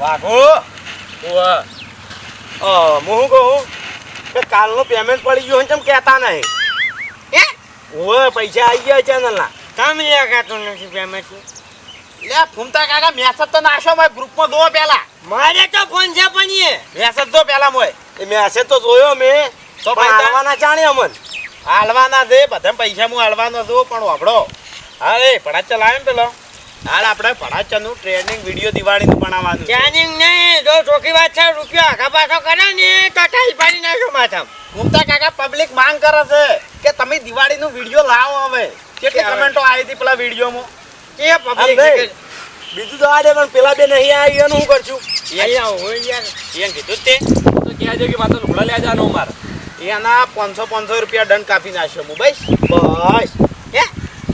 વાઘો? ઓવે. અ, હું કહું? કે કાલનું પેમેન્ટ પડી ગયું હોય કહેતા નહીં. હે? ઓવે પૈસા આવી ગયા ચેનલના તમે લેખાતું નથી પેમેન્ટ લે ફૂમતા કાકા મેસેજ તો નાખો મારા ગ્રુપમાં દો પેલા. મારે તો ફોન છે પણ એ. મેસેજ દો પેલા મોય. એ મેસેજ તો જોયો મેં. તો પૈસા? જાણે અમન. હાલવાના દે બધા પૈસા હું હાલવાનો દો પણ વાપડો હા રે ભડાચ ચલાવે ને પેલો. હાલ આપણે ભણાચંદનું ટ્રેનિંગ વીડિયો દિવાળીનું બનાવવાનું ટ્રેનિંગ નહીં જો ચોખ્ખી વાત છે રૂપિયા આખા પાછો કરે ને તો ટાઈ પાડી નાખ્યો માથા ફૂમતા કાકા પબ્લિક માંગ કરે છે કે તમે દિવાળીનું વીડિયો લાવો હવે. કેટલી કમેન્ટો આવી હતી પેલા વિડીયોમાં? કે પબ્લિક બીજું તો આડે પણ પેલા બે નહીં આવી એનું શું કરશું? અહીંયા હોય યાર એમ કીધું જ તે. તો કહેજો કે માતા લુગડા લે જવાનું માર એના પાંચસો પાંચસો રૂપિયા દંડ કાપી નાખ્યો હું બસ. બસ હે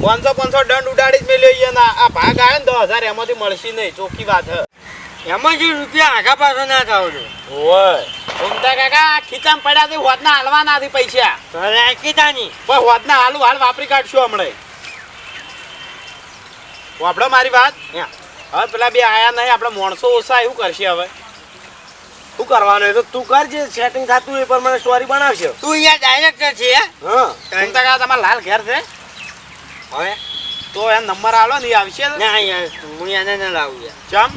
પાંચસો પાંચસો દંડ ઉડાડી જ મેલ્યો એના. આ ભાગ આવે ને દસ હજાર એમાંથી મળશે નહીં. ચોખ્ખી વાત એમાં જે રૂપિયા આગા પાછો ના થાવ છો? ઓય ફૂમતા કાકા ખીચામાં પડ્યા થી હોદના હાલવાના હતી પૈસા. તો પણ હોદના હાલું હાલ વાપરી કાઢશું હમણાં વાપડો મારી વાત. હવે પેલા બે આયા નહીં આપણે માણસો ઓછા એવું કરશે હવે? શું કરવાનું તો તું કર જે સેટિંગ થતું હોય એ પ્રમાણે સ્ટોરી બનાવશે. તું અહીંયા ડાયરેક્ટર છે હે? કાકા તમારા લાલ ઘેર છે? હવે? તો એ નંબર આલો ને એ આવશે? ના યાર હું એને ના લાવું યાર. ચમ?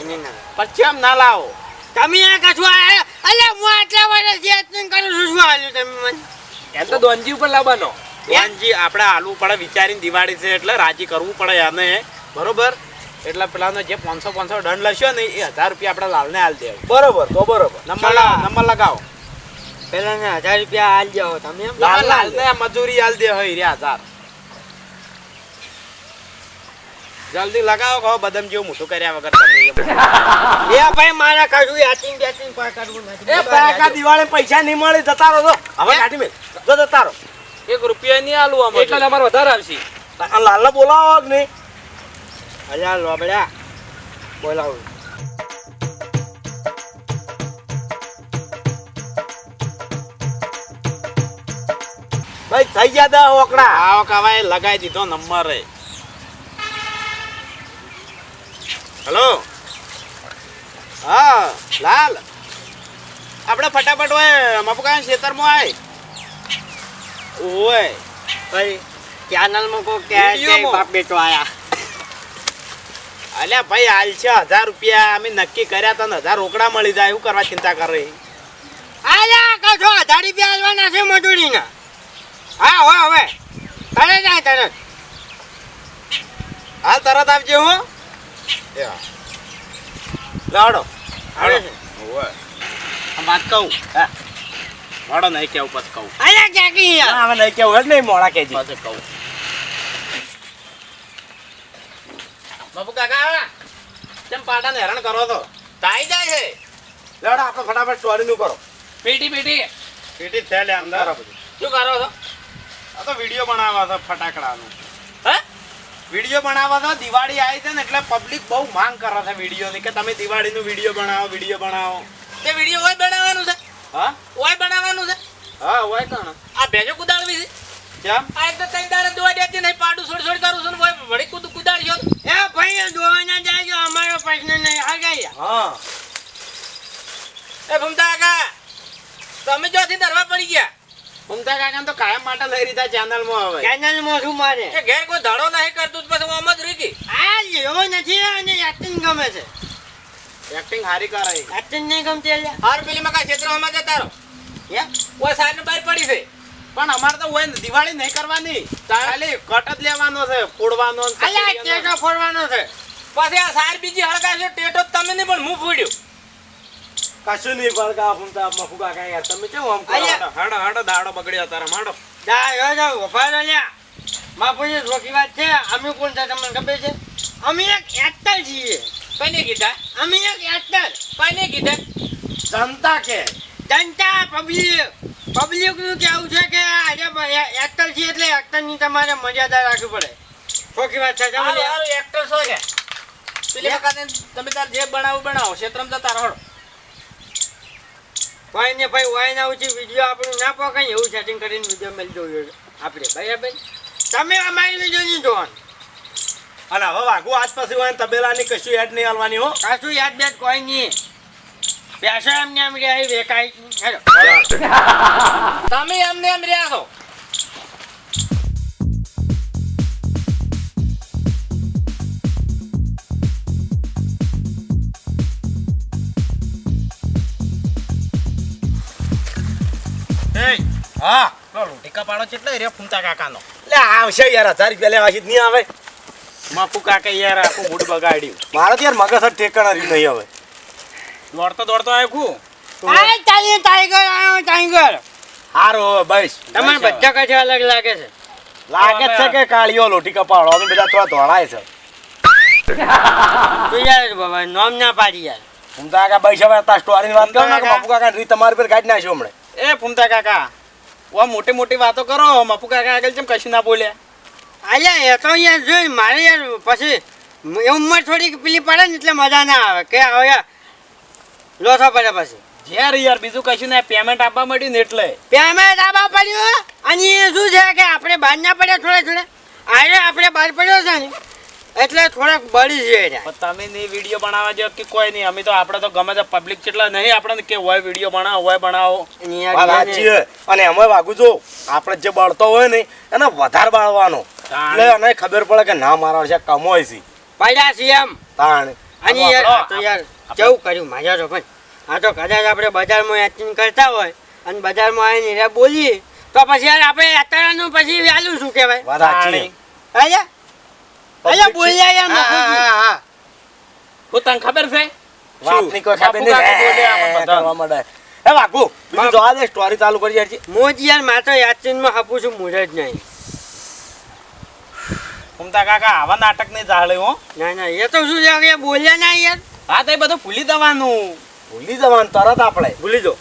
એને ના પછી આમ ના લાવો? તમે એ કશું આ અલ્યા હું આટલા વર્ષથી યત્ન કરું છું શું હાલ્યું તમે મને? એમ તો દોનજી ઉપર લાવવાનો. દોનજી આપણે હાલવું પડે વિચારીને દિવાળી છે એટલે રાજી કરવું પડે એને બરોબર? એટલે પેલાનો જે પાંચસો પાંચસો દંડ લખ્યો ને એ હજાર રૂપિયા આપણે લાલને હાલ દેવું. બરોબર તો બરોબર. નંબર નંબર લગાવો. પેલા ને હજાર રૂપિયા હાલ જાઓ તમે એમ લાલ મજૂરી હાલ દે હોય રહ્યા હજાર જલ્દી લગાવો કહો બદમ જેવું મોટું કર્યા વગર તમે એ ભાઈ મારા કશું યાચિંગ બેચિંગ કોઈ કરવું નથી એ પાકા દિવાળી પૈસા નહીં મળે જતા રહો હવે કાઢી મેં. જો જતા રહો. એક રૂપિયા નહીં આલું અમે એટલે અમારે વધારે આવશે. લાલ બોલાવો જ નહીં. અલ્યા લોબડ્યા બોલાવું. ભાઈ થઈ ગયા દા ઓકડા. આવો કવાય લગાઈ દીધો નંબર. એ હેલો? હા લાલ. આપણે ફટાફટ હોય મપકા ખેતરમાં આય. ઓય ભાઈ ચેનલમાં કો કે. બાપ બેટો આયા. અલ્યા ભાઈ હાલ છે હજાર રૂપિયા. અમે નક્કી કર્યા તને હજાર રોકડા મળી જાય એવું કરવા ચિંતા કરે આયા કશો હજાર રૂપિયા આવવાના છે મજૂરીના. હા હોય હવે તરત જાય તરત હાલ તરત આવજે હો. લાડો વાત કહું. હા. વાડો નહીં કેવું પછી કહું. અલ્યા ક્યાંકી હવે નહીં કેવું એટલે નહીં મોડા કેજી પછી કહું. બાપુ કાકા કેમ પાટાને હેરાન કરો તો તાઈ જાય છે. લેવડો આપણે ફટાફટ સ્ટોરી નું કરો. પેટી પેટી. પીટી છે અંદર. શું કરો છો? આ તો વીડિયો બનાવવા છે ફટાકડાનો. હે? વીડિયો બનાવવા તો દિવાળી આવી છે ને એટલે પબ્લિક બહુ માંગ કરે છે વિડીયોની કે તમે દિવાળીનું વીડિયો બનાવો વીડિયો બનાવો. તે વીડિયો હોય બનાવવાનું છે? હા? હોય બનાવવાનું છે? હા હોય કણ? આ ભેજો કુદાળવી છે? કેમ? આ એક તો તઈ દાડે દોવા દેતી નહીં પાડું છોડ છોડ કરું છું હોય વળી કુદ કુદાળ્યો એ ભાઈ દોવા ના જાય અમારો પ્રશ્ન નહીં આ ગયા હા. એ ભમતા કાકા તમે જોથી દરવા પડી ગયા? મમતા કાકા તો કાયમ માટે લઈ હવે. ચેનલમાં શું મારે? ઘેર કોઈ ધડો નહીં કરતું પછી ઓમ જ રહી ગઈ. આ નથી અને એક્ટિંગ ગમે છે. એક્ટિંગ હારી કરાય. એક્ટિંગ નહીં ગમતી એટલે? હાર પેલી ક્ષેત્રમાં જતા તારો હે? કોઈ સાઈડ બહાર પડી છે. પણ અમારે તો હોય દિવાળી નહીં કરવાની. ખાલી કટ જ લેવાનો છે ફોડવાનો અલ્યા ટેટો ફોડવાનો છે. પછી આ સાર બીજી હળગાશે ટેટો તમે નહીં પણ હું ફોડ્યો. કશું નહીં પડકા ફૂમતા મફુ કાકા યાર તમે કેવું આમ કરો? હાડો હાડો દાડો બગડ્યો તારા હાડો. દા યો જો ઊભા રહો લ્યા. બાપુજી રોકી વાત છે? અમે કોણ છે તમને ખબર છે? અમે એક એક્ટર છીએ. કોને કીધા? અમે એક એક્ટર કોને કીધા? જનતા કે. જનતા પબ્લિક પબ્લિકનું કેવું છે કે આજે એક્ટર છીએ એટલે એક્ટરની તમારે મર્યાદા રાખવી પડે. ખોટી વાત છે સારું એક્ટર છો? કે પેલી વખતે તમે તાર જે બનાવું બનાવો ક્ષેત્રમાં જતા રહો. ભાઈ ને ભાઈ વાય ના ઉછી વીડિયો આપણું ના પકડાય એવું સેટિંગ કરીને વીડિયો મેળ જોઈએ આપણે બરાબર? તમે અમારી વીડિયો નહીં જોવાનું અને હવે વાઘુ આજ પછી હોય ને તબેલાની કશું યાદ નહીં હાલવાની હો. કશું યાદ બેદ કોઈ નહીં. પૈસા એમને એમ રહ્યા વેકાય તમે એમને એમ રહ્યા છો? હા. ટીકા પાડો કેટલો રે ફૂમતા કાકાનો. એટલે આવશે યાર હજાર રૂપિયા લેવા છે નહીં આવે. માપુ કાકા યાર આખું મૂડ બગાડ્યું. મારે તો યાર મગજ જ ઠેકાણા રહ્યું નહીં હવે. દોડતો દોડતો આવ્યો કુ? આય ટાઈગર ટાઈગર આયો ટાઈગર. હારો બસ. તમારે બધા કશે અલગ લાગે છે? લાગે છે કે કાળીઓ લોટી કપાળો અમે બધા તો ધોળાય છે. તું યાર બાબા નોમ ના પાડી યાર. હું કાકા બૈસ હવે હતા સ્ટોરીની વાત કરો ને કે બાપુ કાકા તમારી પર ગાડી નાખ્યો હમણે. એ ફૂમતા કાકા ઓ મોટી મોટી વાતો કરો મફુ કાકા આગળ જેમ કશું ના બોલ્યા? અલ્યા એ તો યાર જોઈ મારે યાર પછી એ ઉંમર થોડીક પેલી પડે ને એટલે મજા ના આવે. કે હવે યાર લોથો પડે પછી. યાર યાર બીજું કશું ના પેમેન્ટ આપવા મળ્યું ને એટલે. પેમેન્ટ આપવા પડ્યું? અને શું છે કે આપણે બહાર ના પડ્યા થોડા થોડા? આજે આપણે બહાર પડ્યો છે ને. એટલે થોડાક બળી જાય તમે નહીં વીડિયો બનાવવા જો કે કોઈ નહીં અમે તો આપણે તો ગમે તે પબ્લિક કેટલા નહીં આપણે કે હોય વીડિયો બનાવો હોય બનાવો. સાચી અને અમે વાગુ જો આપણે જે બળતો હોય ને એને વધારે બાળવાનો. એટલે એને ખબર પડે કે ના મારા છે કમોય છે. પડ્યા છે એમ. તાણ. અને યાર તો યાર કેવું કર્યું? માજા તો ભાઈ આ તો કદાચ આપણે બજારમાં એક્ટિંગ કરતા હોય અને બજારમાં આવીને બોલીએ તો પછી યાર આપણે અત્યારનું પછી વ્યાલું શું કહેવાય? વાત સાચી છે. અલ્યા બોલ્યા યાર હા, હા, તને ખબર છે વાતની કોઈ ખબર નહીં. એ વાગુ બીજું જોવા દે સ્ટોરી ચાલુ કરી યાર મોજ યાર માત્ર યાચીનમાં હપું છું મૂળ જ નહીં ફૂમતા કાકા આવા નાટક નહીં ચાલે હો ના ના એ તો શું છે બોલ્યા ના યાર હા તો એ બધું ભૂલી જવાનું ભૂલી જવાનું તરત આપણે ભૂલી જો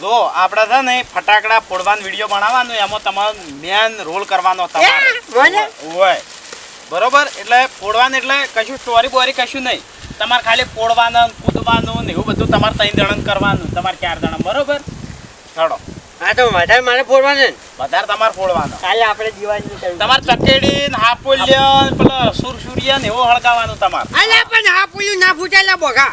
જો આપણે છે ને ફટાકડા ફોડવાનો વીડિયો બનાવવાનો એમાં તમારો મેન રોલ કરવાનો તમારે હોય બરોબર? એટલે ફોડવાનું એટલે કશું સ્ટોરી બોરી કશું નહીં. તમારે ખાલી ફોડવાનું કૂદવાનું ને એવું બધું તમારે ત્રણ દણન કરવાનું. તમારે ચાર દણન બરોબર? ચડો હા તો વધારે મારે ફોડવાનું છે ને? વધારે તમારે ફોડવાનું. કાલે આપણે દિવાળી તમારે ચકેડી ને હાપોલ્ય ને પેલો સુરસુરિયા ને એવું હળગાવાનું તમારે. અલ્યા પણ હા પૂછ્યું ના ફૂટેલા બોગા.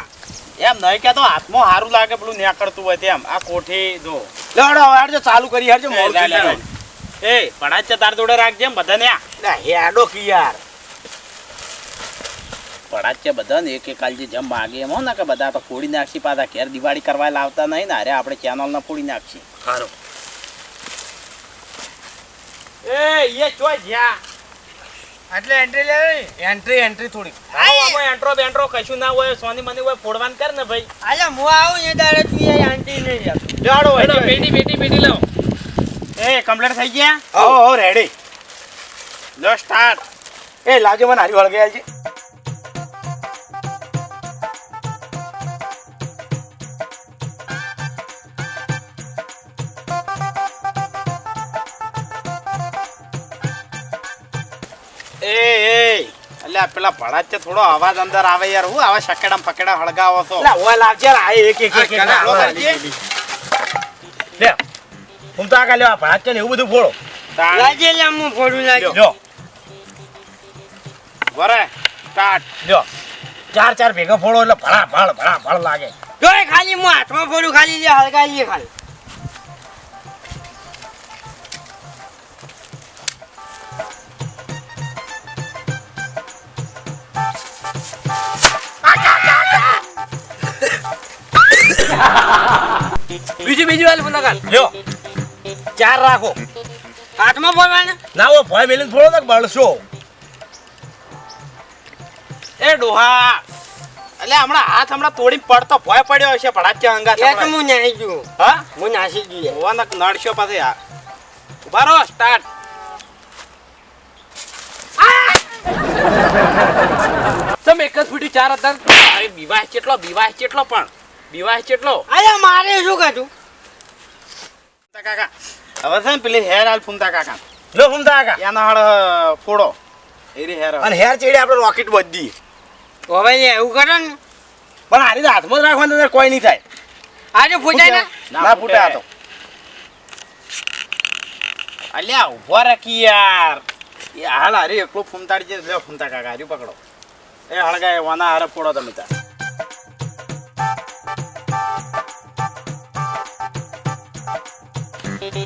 એમ નહીં કે તો હાથમાં સારું લાગે પેલું નીકળતું હોય તેમ. આ કોઠી જો. લડો હાડજો ચાલુ કરી હાડજો એ છે તાર જોડે રાખજે એમ બધા ને લે, હેડો કી યાર ભણાજ છે બધા ને એક એક કાલજી જેમ માગે એમ હો ને કે બધા તો ફોડી નાખશી પાછા ઘેર દિવાળી કરવા લાવતા નહીં ને અરે આપણે ચેનલ ના ફોડી નાખશી. સારું એ એ ચોય જ્યાં. એટલે એન્ટ્રી લે એન્ટ્રી એન્ટ્રી થોડી આવો એન્ટ્રો બેન્ટ્રો કશું ના હોય સોની મની હોય ફોડવાન કર ને ભાઈ. આલે હું આવું એ દાડે તું એ આંટી ને યાર. જાડો હોય. બેટી બેટી બેટી લાવ. એ કમ્પ્લીટ થઈ ગયા? હો હો રેડી લો સ્ટાર્ટ એ લાજો મને હારી વળગે છે. એ એ. એટલે પેલા ભડા છે થોડો અવાજ અંદર આવે યાર. હું આવા શકેડા પકેડા હળગાવો છો? લે ઓય લાવજે આ એક એક એક. લે હું તો આગળ લેવા ભડા છે ને એવું બધું ફોડો લાગે લે હું ફોડું લાગે. જો ગોરે સ્ટાર્ટ. જો ચાર ચાર ભેગા ફોડો એટલે ભણા ભણ ભણા ભણ લાગે. જો એ ખાલી હું હાથમાં ફોડું ખાલી લે હળગાવી લે ખાલી. બીજું હાલ મુલાકાત. લ્યો. ચાર રાખો. હાથમાં ફોડવાના ના? ઓ ભોય મેલીને થોડો તક બળશો. એ ડોહા. એટલે હમણાં હાથ હમણાં તોડી પડતો ભોય પડ્યો હશે ભડાજ છે અંગા એ તો હું નાહી ગયું. હા? હું નાસી ગયું. હોવાના નડશો પાસે આ. ઊભા રહો સ્ટાર્ટ તમે એક જ ફૂટી ચાર હતા અરે વિવાહ કેટલો વિવાહ કેટલો પણ. વિવાહ કેટલો અરે મારે શું કરું ફૂમતા કાકા. હવે છે ને પેલી હેર હાલ ફૂમતા કાકા. લો ફૂમતા એના હળ ફોડો. એરી હેર અને હેર ચેડે આપણે રોકેટ બધી. હવે એવું કરો ને. પણ હારી તો હાથમાં જ રાખવાનું કોઈ નહીં થાય. આજે ફૂટાય ને. ના ફૂટે તો. અલ્યા ઊભો રાખી યાર. એ હાલ હારી એકલો ફૂમતાડી છે લ્યો ફૂમતા કાકા હારી પકડો. એ હળગા વાના હારે ફોડો તમે તાર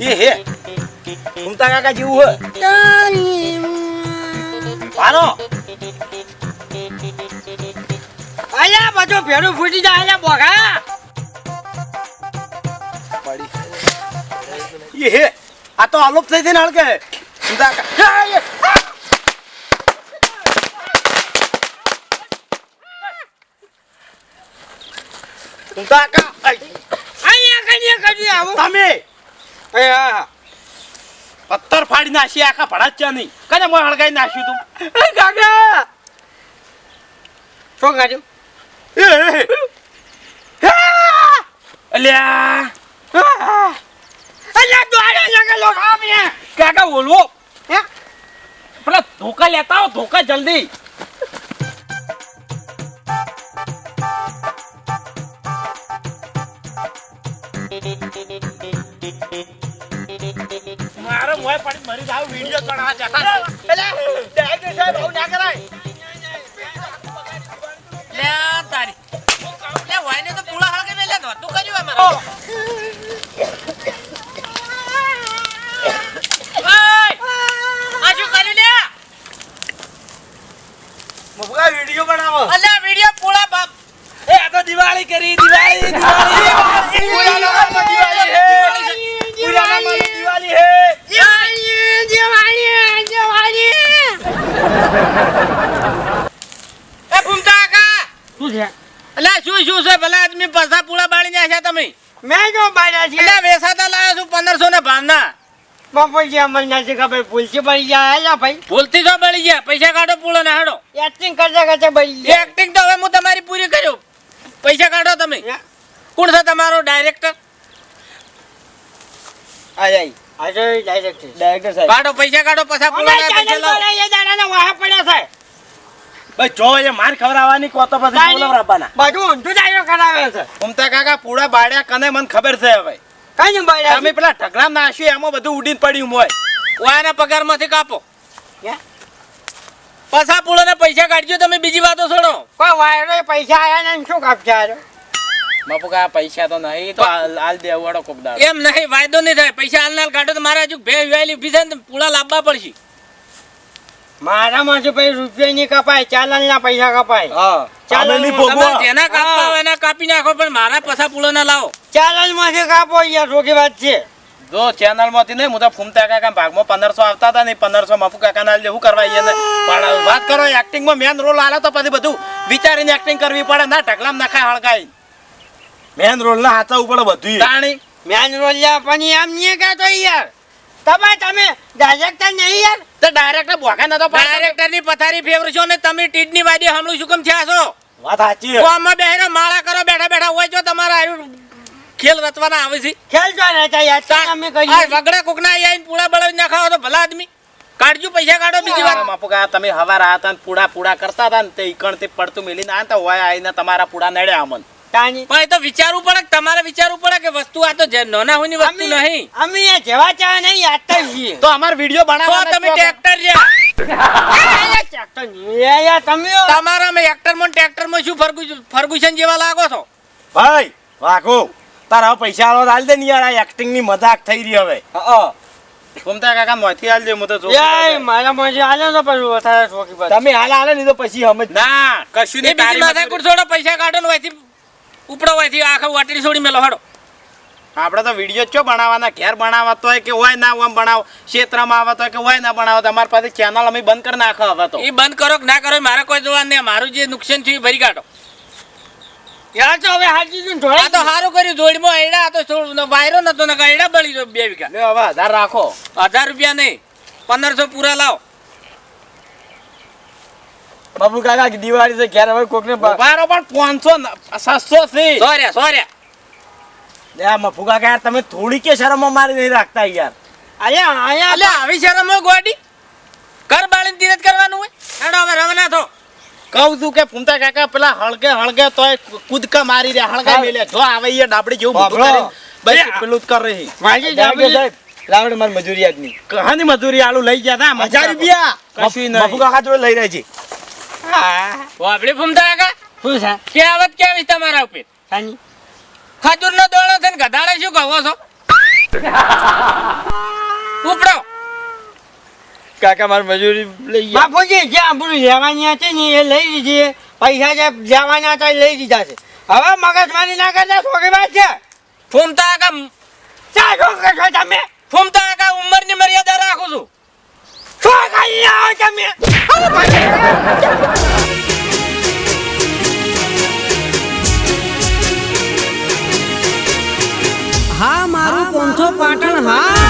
એ હે. ઘૂમતા કાકા જેવું હે. પાનો અલ્યા બધું ભેરું ફૂટી જાય અલ્યા બોઘા. એ હે. આ તો આલોપ થઈ થઈ ને હળકે ઘૂમતા કાકા. ઘૂમતા કાકા. અહીંયા કઈ કઈ આવું. તમે એ હા પથ્થર ફાડી નાખી આખા ભડાચ્યા નહીં કને મોં હળગાઈ નાખ્યું તું? કાકા! શું હે અલ્યા. અલ્યા દોડે લગે લો ખામને કાકા બોલવો પેલા ધોકા લેતા હો ધોકા જલ્દી. જાવ છું ને ભાવના? બપોર અમને નથી ખબર ભૂલથી પડી જાય અલ્યા ભાઈ. ભૂલથી જો બળી ગયા. પૈસા કાઢો પૂળો ને હાડો એક્ટિંગ કરતા કરતા બળી એ એક્ટિંગ તો હવે હું તમારી પૂરી કર્યું પૈસા કાઢો તમે. કોણ છે તમારો ડાયરેક્ટર અરે આ તો ડાયરેક્ટર સાહેબ. કાઢો પૈસા કાઢો પૂળા પૈસા લાવો. એ દાડાના વાહા પડ્યા થાય ભાઈ જો એ માર ખવડાવવાની કોતો પછી તારી- બધું ઊંધું ડાયરો કરાવે છે. ઉમતા કાકા પૂડા ભાડ્યા કને મને ખબર છે હવે? કઈ નહીં ભાઈ તમે પેલા ઢગલામ નાશ્યું એમાં બધું ઉડીને પડ્યું હોય. ઓયાના પગારમાંથી કાપો? પછા પૂળો ને પૈસા કાઢજો તમે બીજી વાતો છોડો. કોઈ વાયરો પૈસા આયા ને શું કાપશે બાપુ કા પૈસા તો નહીં તો હાલ હાલ દેવું કોક એમ નહીં વાયદો નહીં થાય. પૈસા હાલ નાલ કાઢો તો મારા હજુ ભે વેલી ઊભી થાય ને પૂળા લાવવા પડશે. મારામાંથી ભાઈ રૂપિયા ની કપાય ચાલન ના પૈસા કપાય. હા. ચાલો, ચાલો ની તમારે ભોગવા. જેના કાપવા હોય એના કાપી નાખો પણ મારા પછા પૂળો ના લાવો. ચાલનમાંથી કાપો યાર રોટી વાત છે. જો ચેનલમાંથી નહીં હું તો ફૂમતા કાકા ભાગમાં પંદરસો આવતા હતા નહીં પંદરસો મફુ કાકા ના શું કરવા પણ વાત કરો એક્ટિંગમાં મેન રોલ આલે તો પછી બધું વિચારીને એક્ટિંગ કરવી પડે ના ઢગલામ નાખાય હળગાઈ મેન રોલ ના હાથા ઉપર બધું તાણી. મેન રોલ પણ એમ નહીં કહેતો યાર. તમે તમે ડાયરેક્ટર નહીં યાર. તો નતો ડાયરેક્ટરની પથારી ફેવરશો ને તમે ટીડની વાડી હમણું શું કેમ થયા છો? વાત સાચી ગામમાં બેહીને માળા કરો બેઠા બેઠા હોય જો તમારા હારું ખેલ રચવાના આવે છે. ખેલ જો રહેતા યાર ચાલ અમે આ કરીએ વગડા આઈને પૂળા બળાવી નાખાવો તો ભલા આદમી. કાઢજો પૈસા કાઢો બીજી તમે હવા હતા પૂડા પૂડા કરતા હતા ને તે ઈકણ તે પડતું મેલીને આતા હોય આઈને તમારા પૂડા નડ્યા અમન. તાની પણ એ તો વિચારવું પડે તમારે વિચારવું પડે કે વસ્તુ આ તો નાના હોયની વસ્તુ નહીં. અમે જેવા ચા નહીં યાદ છીએ. તો અમાર વિડિયો તો તમે ટ્રેક્ટર રહ્યા ટ્રેક્ટર નહીં યાર તમે તમારા એક્ટરમાં ટ્રેક્ટરમાં શું ફર્ગુ- ફર્ગુસન જેવા લાગો છો? ભાઈ વાઘો તારા પૈસા આલો હાલ દે ને યાર આ એક્ટિંગની મજાક થઈ રહી હવે. ફૂમતા કાકા મોથી હાલ દે હું તો જોઉં મારા માંથી તો પછી વધારે તમે હાલ હાલે નહીં તો પછી સમજ ના કશું નહીં બીજી તારી માથે મજૂરી. પૈસા કાઢો ને ઉપડો વયથી આખા વાટડી છોડી મેલો હાડો. આપણે તો વીડિયો ચો બનાવવાના? ઘેર બનાવતો હોય કે હોય ના આમ બનાવો? ક્ષેત્રમાં આવતો હોય કે હોય ના બનાવો અમારી પાસે ચેનલ અમે બંધ કરી નાખો હવે તો. એ બંધ કરો કે ના કરો મારે કોઈ જોવા નહીં. મારું જે નુકસાન થયું એ ભરી કાઢો. યાર તો હવે હાજી તું ઢોળા તો સારું કર્યું. જોડીમાં એડા તો વાયરો નતો ને એડા બળી ગયો બે વીઘા. લે હવે રાખો. હજાર રૂપિયા નહીં. પંદરસો પૂરા લાવો. બાબુ કાકા દિવાળી છે ઘેર હવે કોકને બ- ઉભારો પણ પાંચસો સાતસો થી. સોર્યા સોર્યા મફુ કાકા યાર તમે થોડી કે શરમ મારી નહીં રાખતા યાર. અહીંયા અહીંયા એટલે આવી શરમ હોય ગોડી? કર બાળીને તીરથ કરવાનું હોય? હેડો હવે રવના થો. કહું છું કે ફૂમતા કાકા પેલા હળગે હળગે તોય કૂદકા મારી રહ્યા હળગા મેલે જો આવે એ ડાબડી જેવું બધું. બસ પેલું જ કરી રહી. માજી સાહેબ લાવડે મારી મજૂરી આજની કહાની મજૂરી આલુ લઈ ગયા તા મજા રૂપિયા કશું નહીં. બાપુ કાકા જોડે લઈ રહી છે. વાપડી ફૂમતા કાકા? શું છે? કે આવત કેવી તમારા ઉપર? સાની. ખજૂર નો દોણો થઈને ગધાડે શું કહો છો? ઉપડો. કાકા મારી મજૂરી લઈ ગયા. બાપુજી જે આપણું લેવાની હતી ને એ લઈ લીધી. પૈસા જે લેવાના હતા એ લઈ દીધા છે. હવે મગજમારી ના કરતા છોકરી વાત છે. ફૂમતા કાકા ચા છોકરા છો તમે? ફૂમતા કાકા ઉંમરની મર્યાદા રાખું છું. શું ખાઈ આવો તમે હા મારું પોંચો પાટણ હા.